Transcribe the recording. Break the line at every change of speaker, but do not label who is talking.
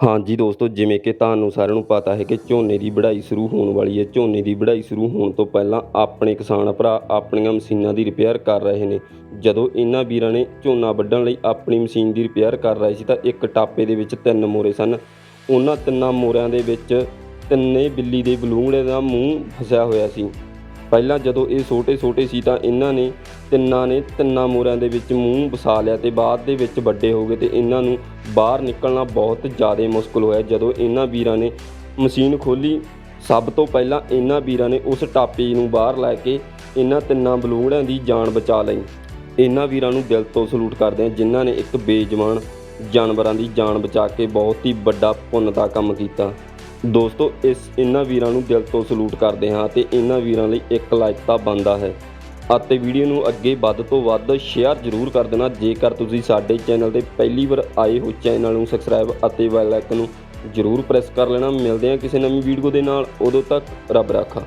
ਹਾਂਜੀ ਦੋਸਤੋ, ਜਿਵੇਂ ਕਿ ਤੁਹਾਨੂੰ ਸਾਰਿਆਂ ਨੂੰ ਪਤਾ ਹੈ ਕਿ ਝੋਨੇ ਦੀ ਵਢਾਈ ਸ਼ੁਰੂ ਹੋਣ ਵਾਲੀ ਹੈ। ਝੋਨੇ ਦੀ ਵਢਾਈ ਸ਼ੁਰੂ ਹੋਣ ਤੋਂ ਪਹਿਲਾਂ ਆਪਣੇ ਕਿਸਾਨ ਭਰਾ ਆਪਣੀਆਂ ਮਸ਼ੀਨਾਂ ਦੀ ਰਿਪੇਅਰ ਕਰ ਰਹੇ ਨੇ। ਜਦੋਂ ਇਹਨਾਂ ਵੀਰਾਂ ਨੇ ਝੋਨਾ ਵੱਢਣ ਲਈ ਆਪਣੀ ਮਸ਼ੀਨ ਦੀ ਰਿਪੇਅਰ ਕਰ ਰਹੇ ਸੀ ਤਾਂ ਇੱਕ ਟਾਪੇ ਦੇ ਵਿੱਚ ਤਿੰਨ ਮੋਰੇ ਸਨ। ਉਹਨਾਂ ਤਿੰਨਾਂ ਮੋਰਿਆਂ ਦੇ ਵਿੱਚ ਤਿੰਨੇ ਬਿੱਲੀ ਦੇ ਬਲੂੰਗੜੇ ਦਾ ਮੂੰਹ ਫਸਿਆ ਹੋਇਆ ਸੀ। ਪਹਿਲਾਂ ਜਦੋਂ ਇਹ ਛੋਟੇ ਛੋਟੇ ਸੀ ਤਾਂ ਇਹਨਾਂ ਨੇ ਤਿੰਨਾਂ ਨੇ ਤਿੰਨਾਂ ਮੋਰਿਆਂ ਦੇ ਵਿੱਚ ਮੂੰਹ ਵਸਾ ਲਿਆ ਤੇ ਬਾਅਦ ਦੇ ਵਿੱਚ ਵੱਡੇ ਹੋ ਗਏ ਤੇ ਇਹਨਾਂ ਨੂੰ ਬਾਹਰ ਨਿਕਲਣਾ ਬਹੁਤ ਜ਼ਿਆਦਾ ਮੁਸ਼ਕਲ ਹੋਇਆ। ਜਦੋਂ ਇਹਨਾਂ ਵੀਰਾਂ ਨੇ ਮਸ਼ੀਨ ਖੋਲੀ ਸਭ ਤੋਂ ਪਹਿਲਾਂ ਇਹਨਾਂ ਵੀਰਾਂ ਨੇ ਉਸ ਟਾਪੇ ਨੂੰ ਬਾਹਰ ਲੈ ਕੇ ਇਹਨਾਂ ਤਿੰਨਾਂ ਬਲੂੜਿਆਂ ਦੀ ਜਾਨ ਬਚਾ ਲਈ। ਇਹਨਾਂ ਵੀਰਾਂ ਨੂੰ ਦਿਲ ਤੋਂ ਸਲੂਟ ਕਰਦੇ ਹਾਂ, ਜਿਨ੍ਹਾਂ ਨੇ ਇੱਕ ਬੇਜਵਾਨ ਜਾਨਵਰਾਂ ਦੀ ਜਾਨ ਬਚਾ ਕੇ ਬਹੁਤ ਹੀ ਵੱਡਾ ਪੁੰਨ ਦਾ ਕੰਮ ਕੀਤਾ। ਦੋਸਤੋ, ਇਸ ਇਹਨਾਂ ਵੀਰਾਂ ਨੂੰ ਦਿਲ ਤੋਂ ਸਲੂਟ ਕਰਦੇ ਹਾਂ ਤੇ ਇਹਨਾਂ ਵੀਰਾਂ ਲਈ ਇੱਕ ਲਾਇਕਤਾ ਤਾਂ ਬਣਦਾ ਹੈ। ਅਤੇ ਵੀਡੀਓ ਨੂੰ ਅੱਗੇ ਵੱਧ ਤੋਂ ਵੱਧ ਸ਼ੇਅਰ ਜ਼ਰੂਰ ਕਰ ਦੇਣਾ। ਜੇਕਰ ਤੁਸੀਂ ਸਾਡੇ ਚੈਨਲ ਤੇ ਪਹਿਲੀ ਵਾਰ ਆਏ ਹੋ, ਚੈਨਲ ਨੂੰ ਸਬਸਕ੍ਰਾਈਬ ਅਤੇ ਬੈਲ ਆਈਕਨ ਨੂੰ ਜ਼ਰੂਰ ਪ੍ਰੈਸ ਕਰ ਲੈਣਾ। ਮਿਲਦੇ ਹਾਂ ਕਿਸੇ ਨਵੀਂ ਵੀਡੀਓ ਦੇ ਨਾਲ। ਉਦੋਂ ਤੱਕ ਰੱਬ ਰਾਖਾ।